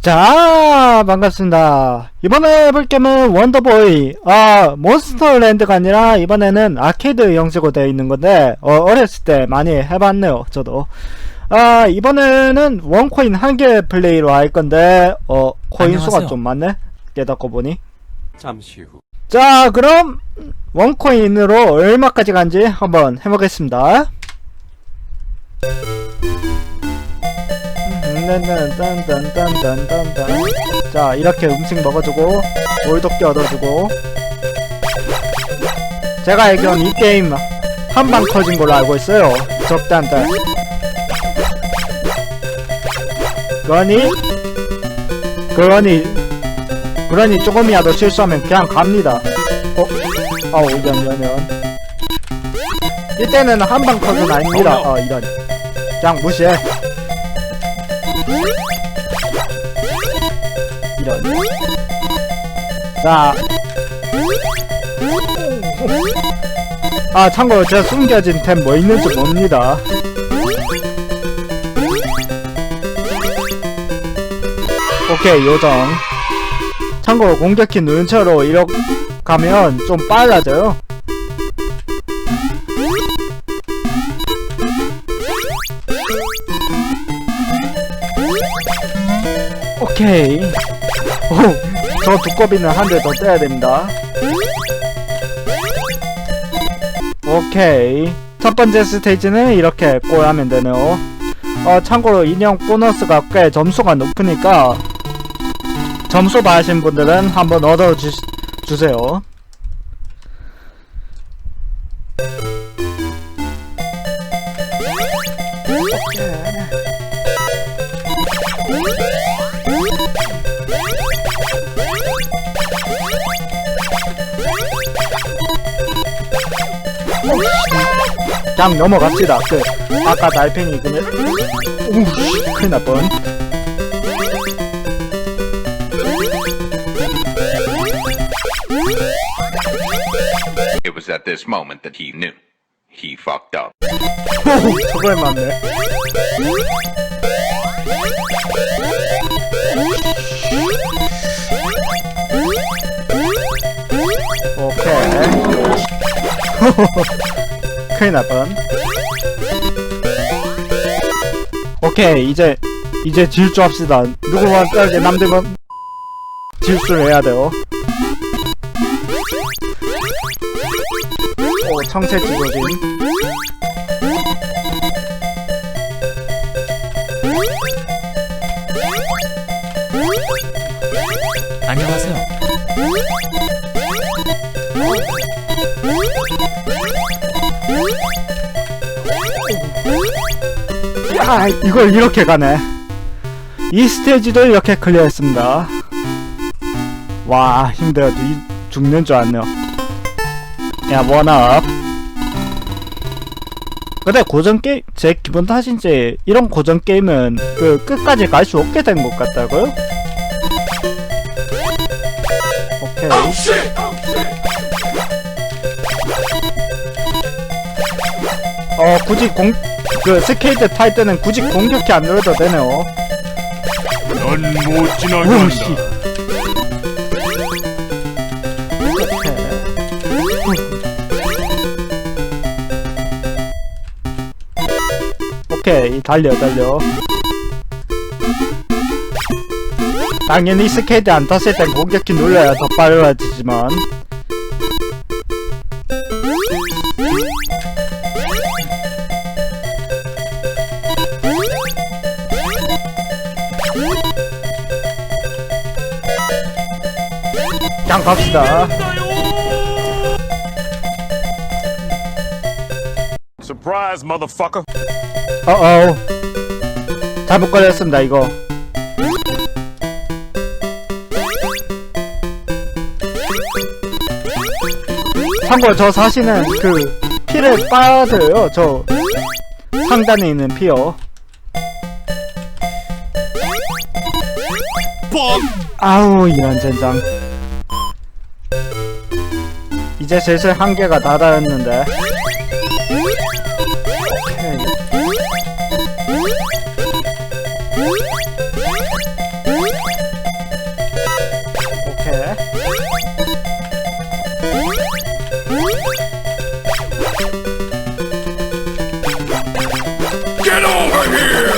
자, 반갑습니다. 이번에 해볼 게임은 원더보이. 아, 몬스터랜드가 아니라 이번에는 아케이드 형식으로 되어 있는 건데, 어, 어렸을 때 많이 해봤네요, 저도. 아, 이번에는 원코인 한 개 플레이로 할 건데, 어, 코인 수가 안녕하세요. 좀 많네? 깨닫고 보니. 잠시 후. 자, 그럼, 원코인으로 얼마까지 간지 한번 해보겠습니다. 딴딴딴딴딴딴딴. 자, 이렇게 음식 먹어주고, 올도끼 얻어주고. 제가 알기론 이 게임 한방 커진 걸로 알고 있어요. 달. 그러니, 그러니, 그러니 조금이라도 실수하면 그냥 갑니다. 어? 아우, 이런, 이런, 이런. 이때는 한방 컷은 아닙니다. 어, 이런. 그냥 무시해. 이런. 자. 아, 참고로 제가 숨겨진 템 뭐 있는지 봅니다. 오케이, 요정. 참고로 공격키 채로 이렇게 가면 좀 빨라져요. 오케이. 오, 저 두꺼비는 한 대 더 떼야 됩니다. 오케이. 첫 번째 스테이지는 이렇게 꼬하면 되네요. 어, 참고로 인형 보너스가 꽤 점수가 높으니까 점수 받으신 분들은 한번 얻어 주, 주세요. 그냥 넘어갑시다. 그 아까 달팽이 그냥 오 큰일 날 뻔. It was at this moment that he knew. He fucked up. 오, 저거에 맞네. 오케이. 큰일 날 뻔. 오케이, 이제, 이제 질주 합시다. 누구만 떨게 남들만 질주를 해야 돼요. 오, 청새 찌거진. 야, 이걸 이렇게 가네. 이 스테이지도 이렇게 클리어했습니다. 와, 힘들어. 이 죽는 줄 알네요. 야, 원업. 근데 고전 게임, 제 기분 탓인지, 이런 고전 게임은 그 끝까지 갈 수 없게 된 것 같다고요? 오케이. 어, 굳이 공, 그 스케이트 탈 때는 굳이 공격기 안 눌러도 되네요. 넌 못 지나게 오, 한다. 씨. 오케이, 달려, 달려. 당연히 스케이트 안 탔을 땐 공격키 눌러야 더 빨라지지만. 장 갑시다. Surprise, motherfucker. 어어. 잘못 걸렸습니다 이거. 참고로 저 사실은 그 피를 빠져요 저 상단에 있는 피요. 아우 이런 젠장. 이제 슬슬 한계가 다 닿았는데. 오케이. 오케이. Get over here!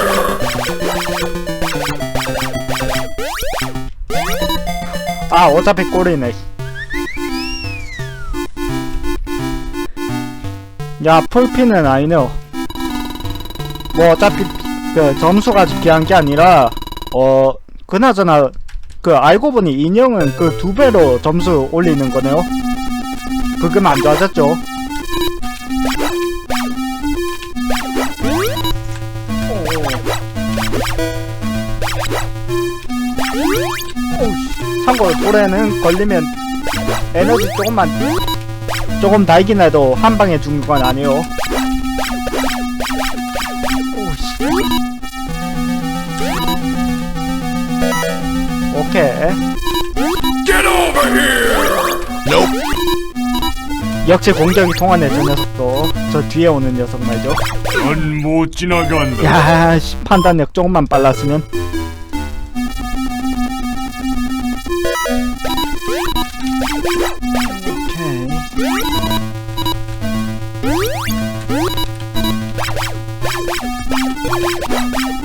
아 어차피 꼴이네 야 풀피는 아니네요 뭐 어차피 그 점수가 중요한 게 아니라 어 그나저나 그 알고 보니 인형은 그 두 배로 점수 올리는 거네요. 그금 안 좋아졌죠. 참고로 돌에는 걸리면 에너지 조금만 조금 달긴 해도 한 방에 죽는 건 아니에요. 오우씨. 오케이. 역시 공격이 통하네 저 녀석도 저 뒤에 오는 녀석 말이죠. 넌 못 지나간다. 야, 씨, 판단력 조금만 빨랐으면. 오케이.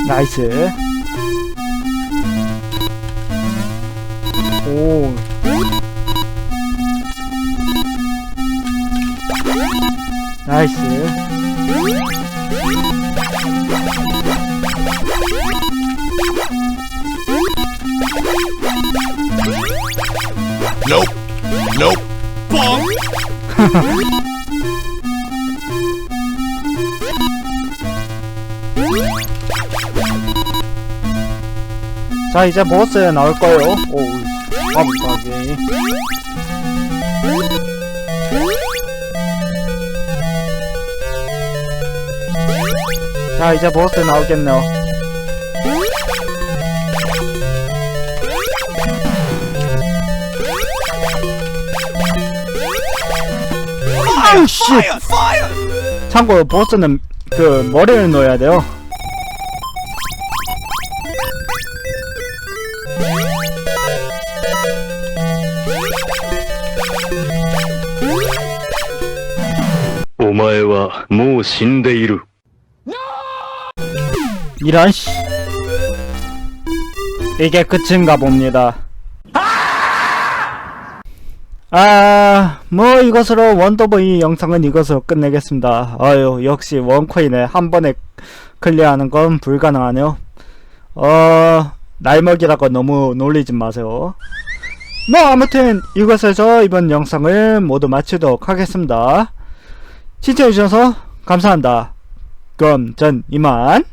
나이스. 오. 나이스. Nope. Nope. Bonk. 자 이제 보스 나올 거예요. 오, 깜빡이. 자 이제 보스 나오겠네요. 아우 씨. 참고로 보스는 그 머리를 놓아야 돼요. 이런 씨. 이게 끝인가 봅니다. 아, 뭐 이것으로 원더보이 영상은 이것으로 끝내겠습니다. 아유, 역시 원코인에 한 번에 클리어하는 건 불가능하네요. 어, 날먹이라고 너무 놀리지 마세요. 뭐 아무튼 이것에서 이번 영상을 모두 마치도록 하겠습니다. 시청해주셔서 감사합니다. 그럼 전 이만